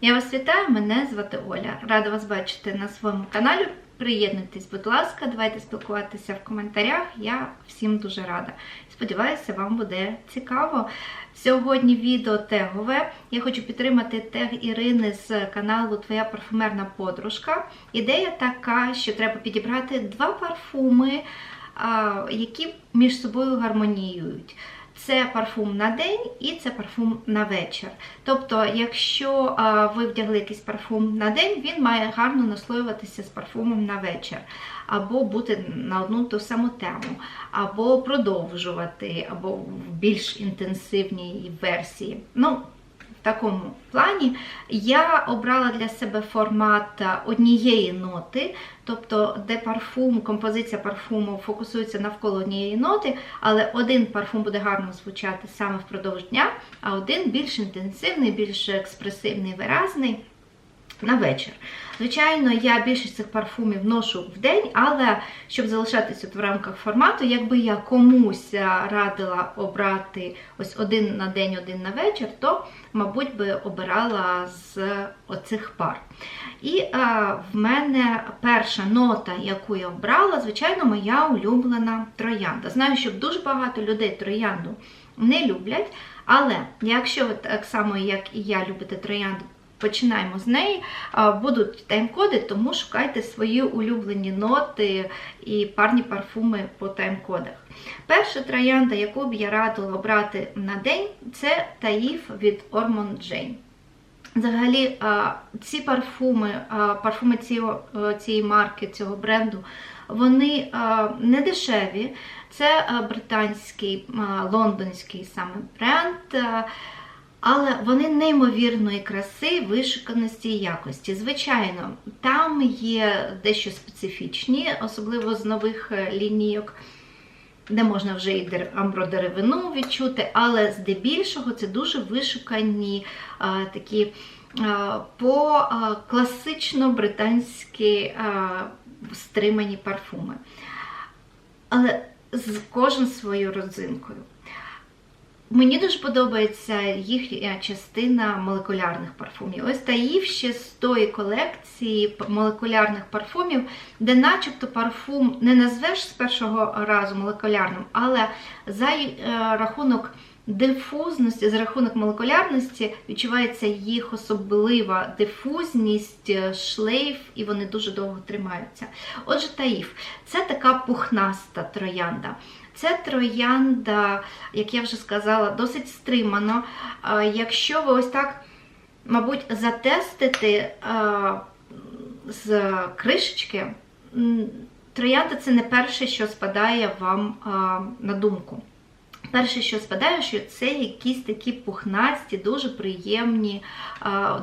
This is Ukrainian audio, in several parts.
Я вас вітаю, мене звати Оля. Рада вас бачити на своєму каналі. Приєднуйтесь, будь ласка, давайте спілкуватися в коментарях. Я всім дуже рада. Сподіваюся, вам буде цікаво. Сьогодні відео тегове. Я хочу підтримати тег Ірини з каналу Твоя парфумерна подружка. Ідея така, що треба підібрати два парфуми, які між собою гармоніюють. Це парфум на день і це парфум на вечір. Тобто, якщо ви вдягли якийсь парфум на день, він має гарно наслоюватися з парфумом на вечір, або бути на одну ту саму тему, або продовжувати, або в більш інтенсивній версії. Ну, такому плані я обрала для себе формат однієї ноти, тобто де парфум, композиція парфуму фокусується навколо однієї ноти, але один парфум буде гарно звучати саме впродовж дня, а один більш інтенсивний, більш експресивний, виразний. На вечір. Звичайно, я більшість цих парфумів ношу в день, але щоб залишатися в рамках формату, якби я комусь радила обрати ось один на день, один на вечір, то, мабуть, би обирала з оцих пар. І а, в мене перша нота, яку я обрала, звичайно, моя улюблена троянда. Знаю, що дуже багато людей троянду не люблять, але якщо ви так само, як і я, любите троянду, Починаємо з неї. Будуть тайм-коди, тому шукайте свої улюблені ноти і парні парфуми по тайм-кодах. Перша троянда, яку б я радила обрати на день, це Таїф від Ormond Jane. Взагалі, ці парфуми, парфуми цієї марки, цього бренду, вони не дешеві. Це британський, лондонський саме бренд. Але вони неймовірної краси, вишуканості і якості. Звичайно, там є дещо специфічні, особливо з нових лінійок, де можна вже і амбродеревину відчути, але здебільшого це дуже вишукані а, такі а, по а, класично британські а, стримані парфуми. Але з кожен своєю родзинкою. Мені дуже подобається їхня частина молекулярних парфумів. Ось Таїв ще з тої колекції молекулярних парфумів, де начебто парфум не назвеш з першого разу молекулярним, але за рахунок дифузності, за рахунок молекулярності відчувається їх особлива дифузність, шлейф, і вони дуже довго тримаються. Отже, Таїв це така пухнаста троянда. Це троянда, як я вже сказала, досить стримано. Якщо ви ось так, мабуть, затестите з кришечки, троянда це не перше, що спадає вам на думку. Перше, що спадає, що це якісь такі пухнасті, дуже приємні,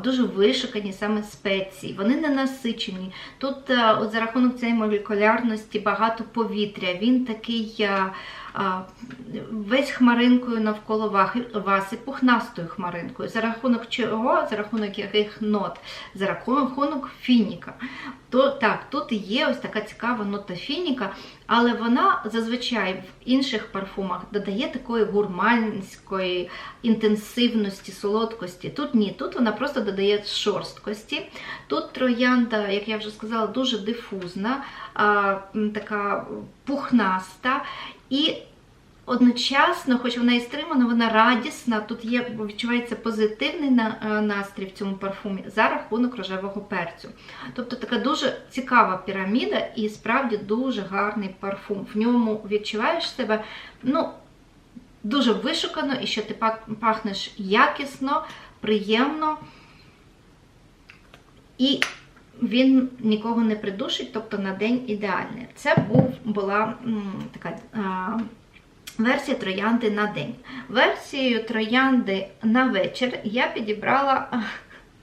дуже вишукані саме спеції. Вони не насичені. Тут от за рахунок цієї молекулярності багато повітря. Він такий весь хмаринкою навколо вас і пухнастою хмаринкою. За рахунок чого? За рахунок яких нот? За рахунок фініка. То так, тут є ось така цікава нота фініка, але вона зазвичай в інших парфумах додає такої гурманської інтенсивності, солодкості. Тут ні, тут вона просто додає шорсткості. Тут троянда, як я вже сказала, дуже дифузна, така пухнаста. І одночасно, хоч вона і стримана, вона радісна. Тут є, відчувається позитивний настрій в цьому парфумі за рахунок рожевого перцю. Тобто така дуже цікава піраміда і справді дуже гарний парфум. В ньому відчуваєш себе, ну, дуже вишукано, і що ти пахнеш якісно, приємно. І він нікого не придушить, тобто на день ідеальний. Це був, була така а, версія троянди на день. Версією троянди на вечір я підібрала.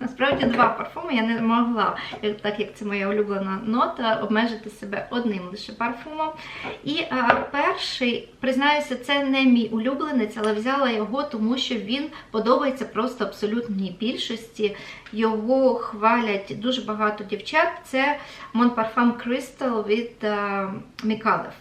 Насправді два парфуми я не могла, так як це моя улюблена нота, обмежити себе одним лише парфумом. І а, перший, признаюся, це не мій улюбленець, але взяла його, тому що він подобається просто абсолютній більшості. Його хвалять дуже багато дівчат. Це Mon Parfum Crystal від Мікалев.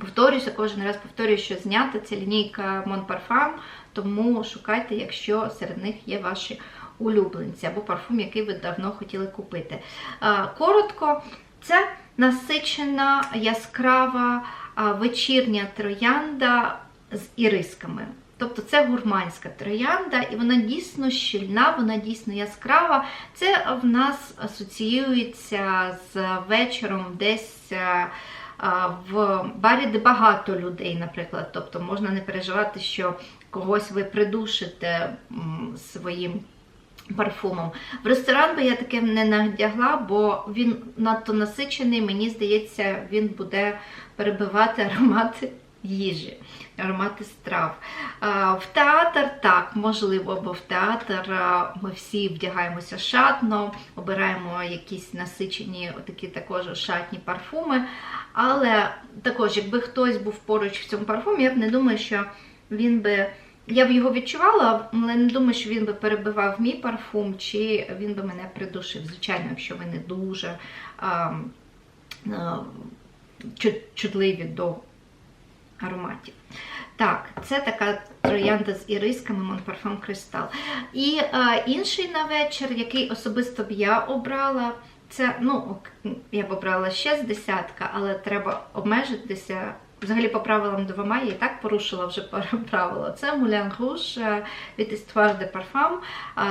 Повторюся, кожен раз повторюю, що знята це лінійка Mon Parfum, тому шукайте, якщо серед них є ваші улюбленці або парфум, який ви давно хотіли купити. Коротко, це насичена, яскрава вечірня троянда з ірисками. Тобто це гурманська троянда, і вона дійсно щільна, вона дійсно яскрава. Це в нас асоціюється з вечором десь в барі, де багато людей, наприклад. Тобто можна не переживати, що когось ви придушите своїм парфумом. В ресторан би я таке не надягла, бо він надто насичений, мені здається, він буде перебивати аромати їжі, аромати страв. В театр так, можливо, бо в театр ми всі вдягаємося шатно, обираємо якісь насичені, такі також шатні парфуми. Але також, якби хтось був поруч в цьому парфумі, я б не думаю, що він би. Я б його відчувала, але не думаю, що він би перебивав мій парфум, чи він би мене придушив. Звичайно, якщо ви не дуже а, а, чутливі до ароматів. Так, це така троянда з ірисками Parfum Crystal. І а, інший на вечір, який особисто б я обрала, це, ну, я б обрала ще з десятка, але треба обмежитися. Взагалі, по правилам двома я і так порушила вже правила. Це Moulin Rouge від Histoire de Parfum,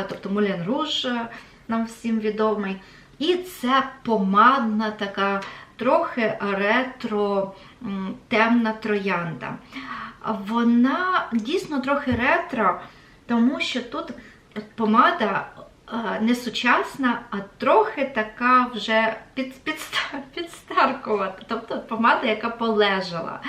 тобто Moulin Rouge нам всім відомий. І це помадна така трохи ретро темна троянда. Вона дійсно трохи ретро, тому що тут помада не сучасна, а трохи така вже під, під, підстаркувата. Тобто помада, яка полежала.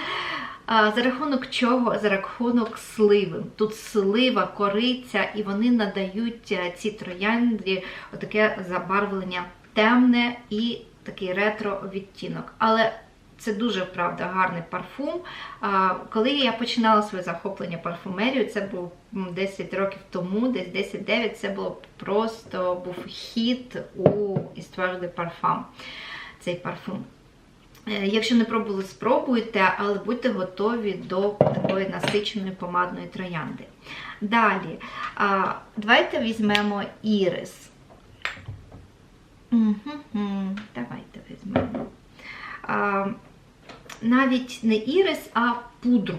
За рахунок чого? За рахунок сливи. Тут слива, кориця, і вони надають цій троянді таке забарвлення темне і такий ретро-відтінок. Але це дуже правда гарний парфум. Коли я починала своє захоплення парфумерією, це був 10 років тому, десь 10-9, це було просто був хіт у Histoire de Parfum, цей парфум. Е, якщо не пробували, спробуйте, але будьте готові до такої насиченої помадної троянди. Далі, давайте візьмемо ірис. Давайте візьмемо. Навіть не ірис, а пудру.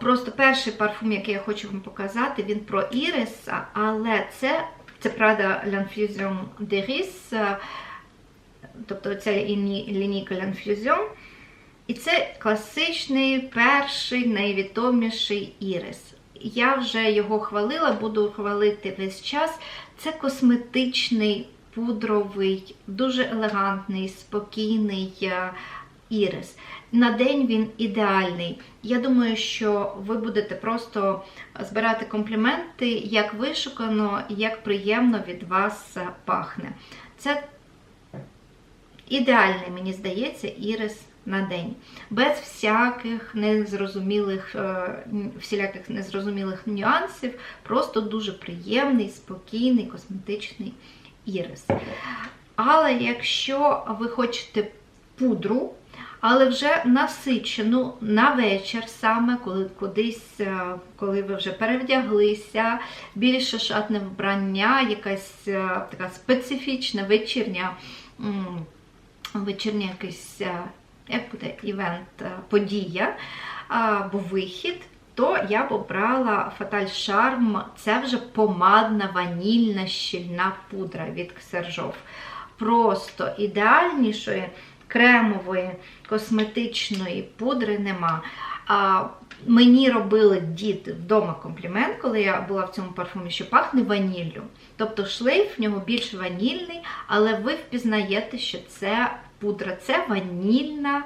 Просто перший парфум, який я хочу вам показати, він про ірис, але це це Prada L'Infusion d'Iris, тобто ця лінійка L'Infusion. І це класичний перший найвідоміший ірис. Я вже його хвалила, буду хвалити весь час. Це косметичний пудровий, дуже елегантний, спокійний ірис. На день він ідеальний. Я думаю, що ви будете просто збирати компліменти, як вишукано, як приємно від вас пахне. Це ідеальний, мені здається, ірис на день. Без всяких незрозумілих, е, всіляких незрозумілих нюансів, просто дуже приємний, спокійний, косметичний ірис. Але якщо ви хочете пудру, але вже насичену на вечір, саме коли кудись, е, коли ви вже перевдяглися, більше шатне вбрання, якась е, така специфічна вечірня, вечірня якийсь, е, як буде івент, подія або вихід то я б обрала Fatal Charm. Це вже помадна ванільна щільна пудра від Ксержов. Просто ідеальнішої кремової косметичної пудри нема. А, Мені робили діти вдома комплімент, коли я була в цьому парфумі, що пахне ваніллю. Тобто шлейф в нього більш ванільний, але ви впізнаєте, що це пудра, це ванільна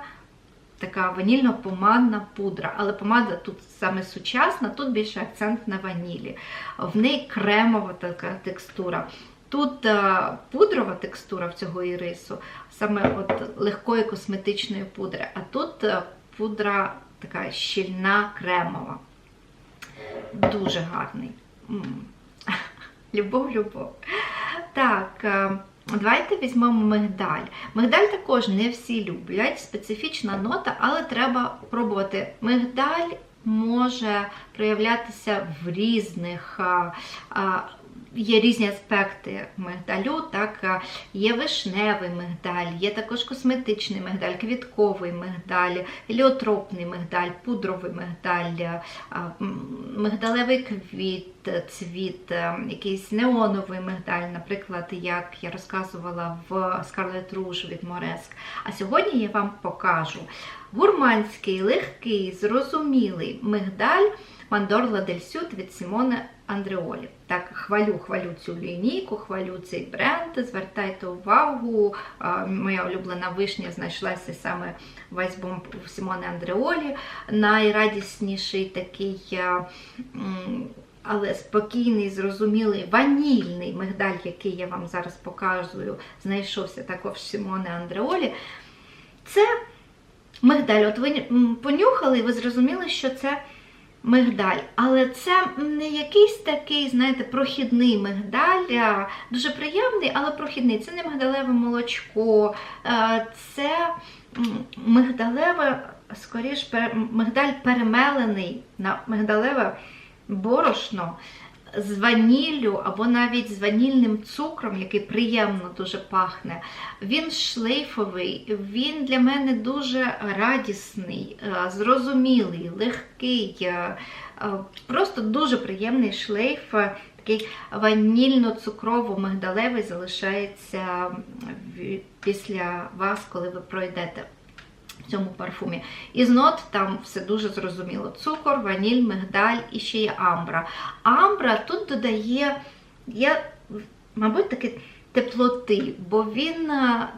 така ванільно-помадна пудра. Але помада тут саме сучасна, тут більше акцент на ванілі. В неї кремова така текстура. Тут е, пудрова текстура в цього ірису, саме от легкої косметичної пудри, а тут е, пудра така щільна, кремова. Дуже гарний. Любов-любов. Так. Е, Давайте візьмемо мигдаль. Мигдаль також не всі люблять, специфічна нота, але треба пробувати. Мигдаль може проявлятися в різних є різні аспекти мигдалю. Так, є вишневий мигдаль, є також косметичний мигдаль, квітковий мигдаль, еліотропний мигдаль, пудровий мигдаль, мигдалевий квіт, цвіт, якийсь неоновий мигдаль, наприклад, як я розказувала в Scarlet Rouge від Мореск. А сьогодні я вам покажу гурманський, легкий, зрозумілий мигдаль Мандорла Дель Сюд від Сімоне Андреолі. Так, хвалю, хвалю цю лінійку, хвалю цей бренд. Звертайте увагу, моя улюблена вишня знайшлася саме в Айсбомб у Сімоне Андреолі. Найрадісніший такий. але спокійний, зрозумілий, ванільний мигдаль, який я вам зараз показую, знайшовся також Сімоне Андреолі. Це мигдаль. От ви понюхали, і ви зрозуміли, що це мигдаль. Але це не якийсь такий, знаєте, прохідний мигдаль, дуже приємний, але прохідний. Це не мигдалеве молочко, е, це мигдалеве, скоріш, мигдаль перемелений на мигдалеве борошно з ваніллю або навіть з ванільним цукром, який приємно дуже пахне. Він шлейфовий, він для мене дуже радісний, е, зрозумілий, легкий, е, е, просто дуже приємний шлейф. Такий ванільно-цукрово-мигдалевий залишається після вас, коли ви пройдете в цьому парфумі. Із нот там все дуже зрозуміло. Цукор, ваніль, мигдаль і ще є амбра. Амбра тут додає, є, мабуть, таки теплоти, бо він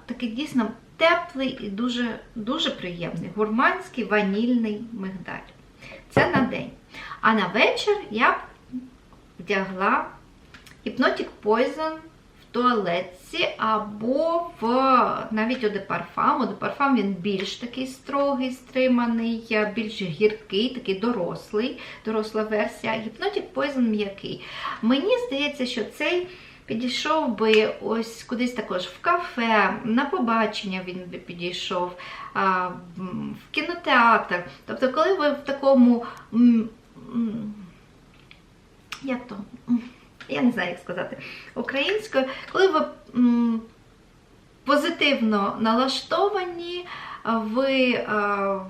такий дійсно теплий і дуже, дуже приємний. Гурманський ванільний мигдаль. Це на день. А на вечір я вдягла Hypnotic Poison туалетці або в навіть Parfum. Eau de Parfum він більш такий строгий, стриманий, більш гіркий, такий дорослий, доросла версія. Hypnotic Poison м'який. Мені здається, що цей підійшов би ось кудись також в кафе, на побачення він би підійшов, в кінотеатр. Тобто, коли ви в такому. Як то? Я не знаю, як сказати українською, коли ви позитивно налаштовані, ви а,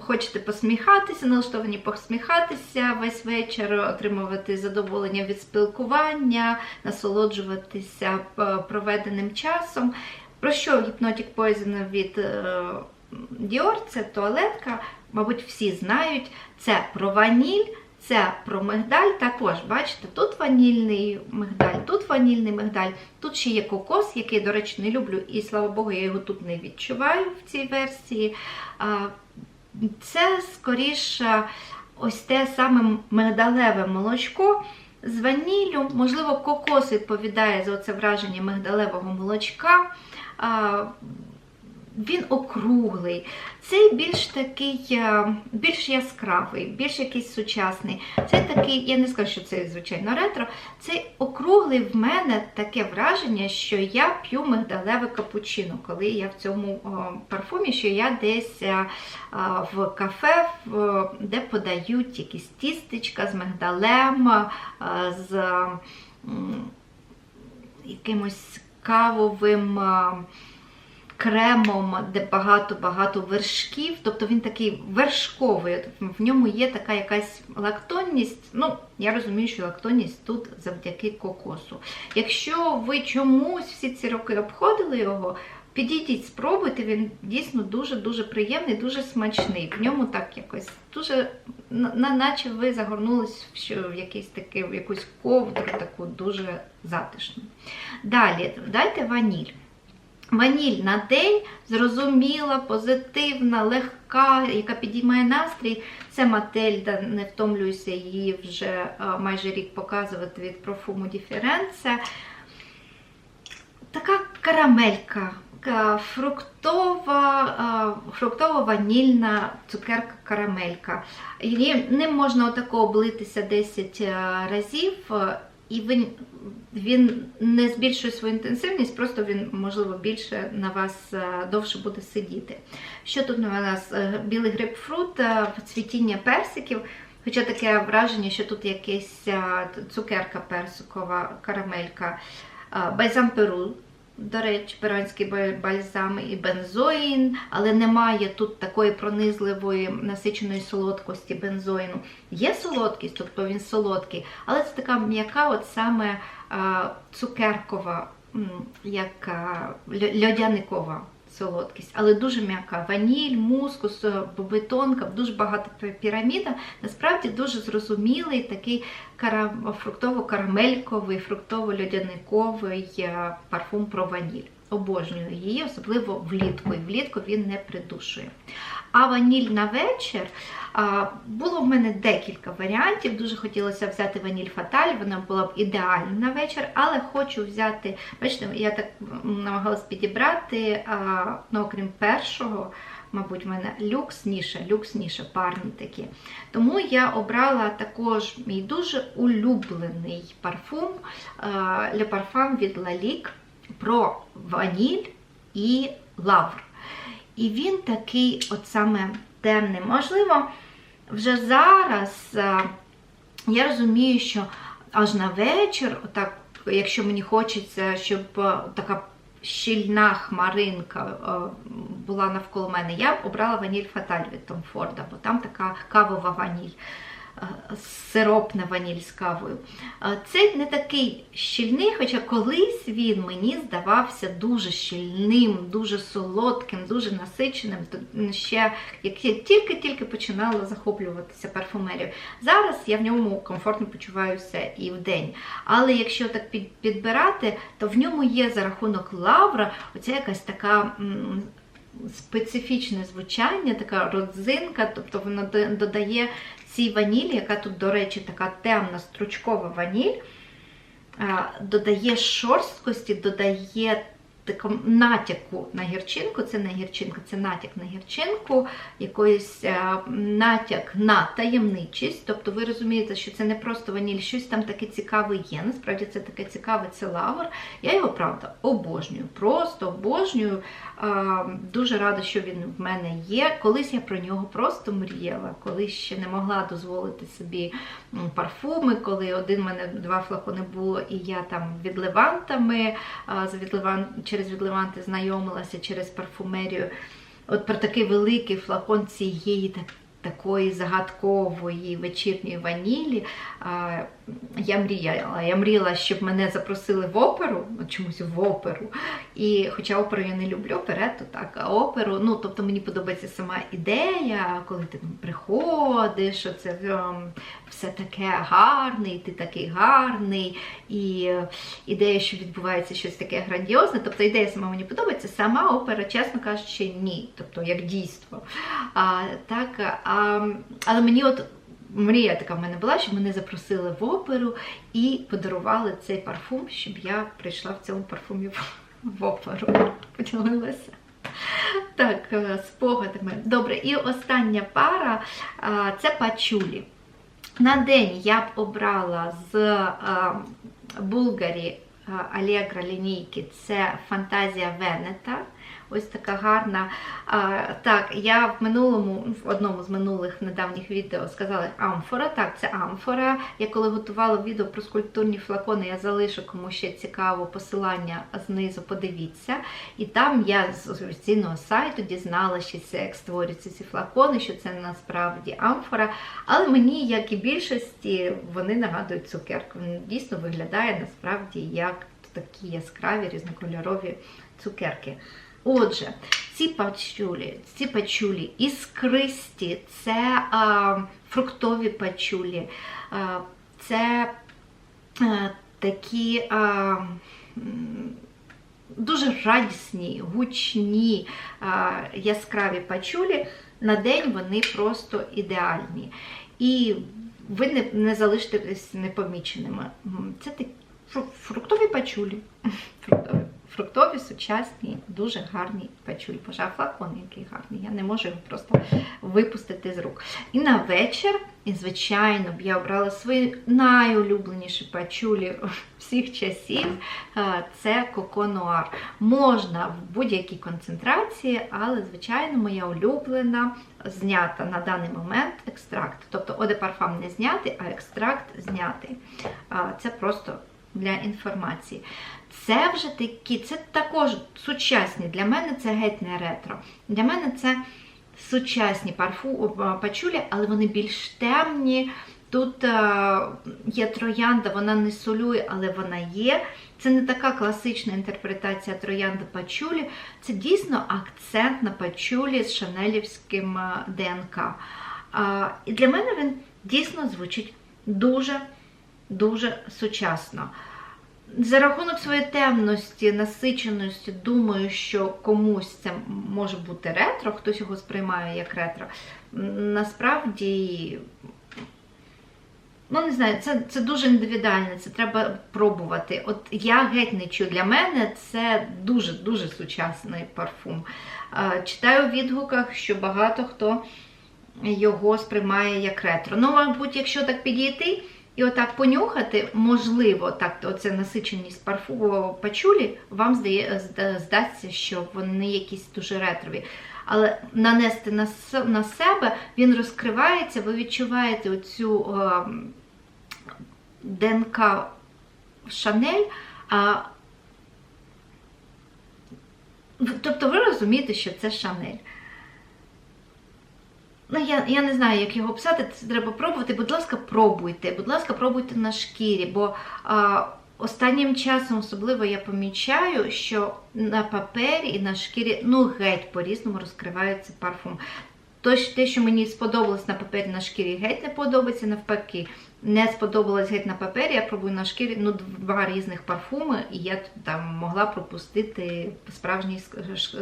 хочете посміхатися, налаштовані посміхатися весь вечір, отримувати задоволення від спілкування, насолоджуватися е, проведеним часом. Про що Hypnotic Poison від е, Dior? Це туалетка, мабуть, всі знають. Це про ваніль. Це про мигдаль також, бачите, тут ванільний мигдаль, тут ванільний мигдаль, тут ще є кокос, який, до речі, не люблю, і слава Богу, я його тут не відчуваю в цій версії. Це скоріше ось те саме мигдалеве молочко з ваніллю. Можливо, кокос відповідає за це враження мигдалевого молочка. Він округлий, цей більш такий, е, більш яскравий, більш якийсь сучасний. Цей такий, я не скажу, що це звичайно ретро. Цей округлий в мене таке враження, що я п'ю мигдалеве капучино, коли я в цьому парфумі, що я десь е, в кафе, де подають якісь тістечка з мигдалем, з якимось кавовим. Кремом, де багато-багато вершків, тобто він такий вершковий, в ньому є така якась лактонність. Ну, я розумію, що лактонність тут завдяки кокосу. Якщо ви чомусь всі ці роки обходили його, підійдіть, спробуйте, він дійсно дуже-дуже приємний, дуже смачний. В ньому так якось дуже, на- наче ви загорнулись в якийсь такий, в якусь ковдру, таку дуже затишну. Далі, дайте ваніль. Ваніль на день зрозуміла, позитивна, легка, яка підіймає настрій. Це Мательда, не втомлююся її вже е, майже рік показувати від Profumo Difference. Така карамелька, ка- фруктова, е, фруктово-ванільна цукерка карамелька. Її ним можна отако облитися 10 е, разів, е, і він, він не збільшує свою інтенсивність, просто він, можливо, більше на вас е, довше буде сидіти. Що тут у нас? Е, Білий грейпфрут, е, цвітіння персиків. Хоча таке враження, що тут якась цукерка персикова, карамелька, бальзам перу, до речі, перонський ба- бальзам і бензоїн, але немає тут такої пронизливої насиченої солодкості бензоїну. Є солодкість, тобто він солодкий, але це така м'яка, от саме цукеркова, як льодяникова солодкість, але дуже м'яка. Ваніль, мускус, е, бобитонка, дуже багато пі- піраміда. Насправді дуже зрозумілий такий кара- фруктово-карамельковий, фруктово-льодяниковий е, парфум про ваніль. Обожнюю її, особливо влітку. І влітку він не придушує. А ваніль на вечір було в мене декілька варіантів. Дуже хотілося взяти ваніль фаталь, вона була б ідеальна на вечір, але хочу взяти, бачите, я так намагалась підібрати, ну, окрім першого, мабуть, в мене люкс ніше, люкс ніше, парні такі. Тому я обрала також мій дуже улюблений парфум а, Le Parfum від Lalique про ваніль і лавр. І він такий, от саме темний. Можливо, вже зараз а, я розумію, що аж на вечір, отак, якщо мені хочеться, щоб а, така щільна хмаринка а, була навколо мене, я обрала ваніль Фаталь від Том Форда, бо там така кавова ваніль. Сиропна ваніль з кавою. А, Цей не такий щільний, хоча колись він мені здавався дуже щільним, дуже солодким, дуже насиченим. Ще як я тільки-тільки починала захоплюватися парфумерією. Зараз я в ньому комфортно почуваюся і в день. Але якщо так підбирати, то в ньому є за рахунок лавра оця якась така. Специфічне звучання, така родзинка, тобто воно додає цій ванілі, яка тут, до речі, така темна стручкова ваніль, додає шорсткості, додає такому натяку на гірчинку. Це не гірчинка, це натяк на гірчинку, якийсь а, натяк на таємничість. Тобто ви розумієте, що це не просто ваніль, щось там таке цікаве є. Насправді це таке цікаве, це лавр. Я його правда обожнюю, просто обожнюю. А, Дуже рада, що він в мене є. Колись я про нього просто мріяла, коли ще не могла дозволити собі парфуми, коли один в мене два флакони було, і я там відливантами а, за відливан... через відливанти знайомилася через парфумерію. От про такий великий флакон цієї так, такої загадкової вечірньої ванілі. Я мріяла. Я мріяла, щоб мене запросили в оперу, чомусь в оперу. І хоча оперу я не люблю, оперету, так, а оперу, ну тобто мені подобається сама ідея, коли ти приходиш, що це ем, все таке гарне, і ти такий гарний, і е, ідея, що відбувається щось таке грандіозне. Тобто ідея сама мені подобається, сама опера, чесно кажучи, ні. Тобто як дійство. А, так, а, але мені от. Мрія така в мене була, щоб мене запросили в оперу і подарували цей парфум, щоб я прийшла в цьому парфумі в, оперу. Поділилася. Так, е, спогадами. Добре, і остання пара це пачулі. На день я б обрала з Булгарі а, Алегра лінійки це Фантазія Венета. Ось така гарна. А, так, я в минулому, в одному з минулих недавніх відео сказала амфора. Так, це амфора. Я коли готувала відео про скульптурні флакони, я залишу кому ще цікаво посилання знизу, подивіться. І там я з офіційного сайту дізналася, як створюються ці флакони, що це насправді амфора. Але мені, як і більшості, вони нагадують цукерку. Він дійсно виглядає насправді як такі яскраві різнокольорові цукерки. Отже, ці пачулі, ці пачулі іскристі, це а, фруктові пачулі, а, це а, такі м, дуже радісні, гучні, а, яскраві пачулі. На день вони просто ідеальні. І ви не, не залишитесь непоміченими. Це такі фруктові пачулі. Фруктові, фруктові, сучасні, дуже гарні пачулі. Боже, флакон який гарний. Я не можу його просто випустити з рук. І на вечір, і звичайно, б я обрала свої найулюбленіші пачулі всіх часів. Е, Це Коко Нуар. Можна в будь-якій концентрації, але, звичайно, моя улюблена знята на даний момент екстракт. Тобто оде парфам не знятий, а екстракт знятий. Це просто для інформації. Це вже такі, це також сучасні. Для мене це геть не ретро. Для мене це сучасні парфу, пачулі, але вони більш темні. Тут е, є троянда, вона не солює, але вона є. Це не така класична інтерпретація троянди пачулі, це дійсно акцент на пачулі з шанелівським е, ДНК. І для мене він дійсно звучить дуже-дуже сучасно. За рахунок своєї темності, насиченості, думаю, що комусь це може бути ретро, хтось його сприймає як ретро. Насправді, ну не знаю, це це дуже індивідуально, це треба пробувати. От я геть не чую. Для мене це дуже-дуже сучасний парфум. Читаю в відгуках, що багато хто його сприймає як ретро. Ну, мабуть, якщо так підійти. І отак понюхати, можливо, так, оце насиченість парфуму пачулі, вам здає, здасться, що вони якісь дуже ретрові. Але нанести на на себе, він розкривається, ви відчуваєте оцю е, ДНК Шанель. А, Тобто ви розумієте, що це Шанель. Ну, я я не знаю, як його писати, це треба пробувати. Будь ласка, пробуйте. Будь ласка, пробуйте на шкірі, бо а, останнім часом особливо я помічаю, що на папері і на шкірі ну геть по-різному розкривається парфум. Тож те, що мені сподобалось на папері на шкірі, геть не подобається, навпаки. Не сподобалось геть на папері, я пробую на шкірі ну, два різних парфуми, і я там могла пропустити справжній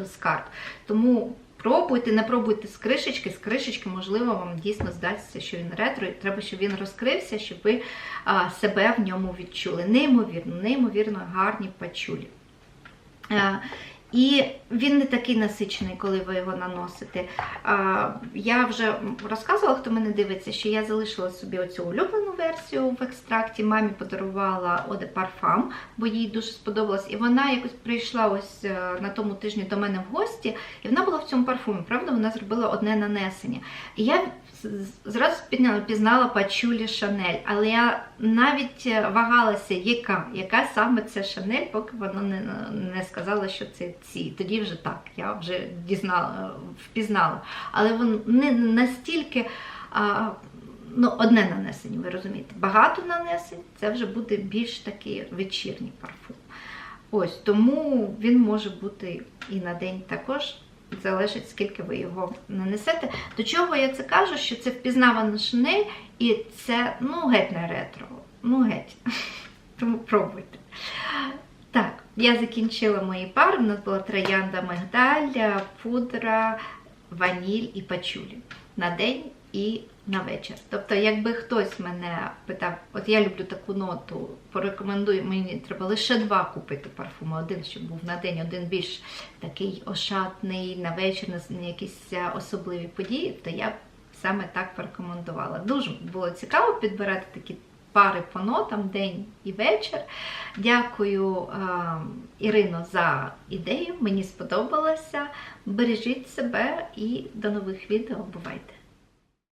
скарб. Тому Пробуйте, не пробуйте з кришечки, з кришечки, можливо, вам дійсно здасться, що він ретро, і треба, щоб він розкрився, щоб ви а, себе в ньому відчули. Неймовірно, неймовірно гарні пачулі. І він не такий насичений, коли ви його наносите. А, Я вже розказувала, хто мене дивиться, що я залишила собі оцю улюблену версію в екстракті. Мамі подарувала Оде Парфам, бо їй дуже сподобалось. І вона якось прийшла ось е, на тому тижні до мене в гості, і вона була в цьому парфумі. Правда, вона зробила одне нанесення. І я зразу пізнала пачулі Шанель, але я навіть е, вагалася, яка яка саме це Шанель, поки вона не не сказала, що це ці. Тоді вже так, я вже дізнала, впізнала. Але воно не настільки а, ну, одне нанесення, ви розумієте. Багато нанесень це вже буде більш такий вечірній парфум. Ось, Тому він може бути і на день також залежить, скільки ви його нанесете. До чого я це кажу, що це впізнавана шинель, і це, ну, геть не ретро. Ну, геть. Тому пробуйте. Так, я закінчила мої пари. У нас була троянда мигдаль, пудра, ваніль і пачулі на день і на вечір. Тобто, якби хтось мене питав, от я люблю таку ноту, порекомендуй, мені треба лише два купити парфуми. Один, щоб був на день, один більш такий ошатний, на вечір, на якісь особливі події, то я б саме так порекомендувала. Дуже було цікаво підбирати такі. Пари по нотам день і вечір. Дякую е, Ірино за ідею. Мені сподобалося. Бережіть себе і до нових відео. Бувайте!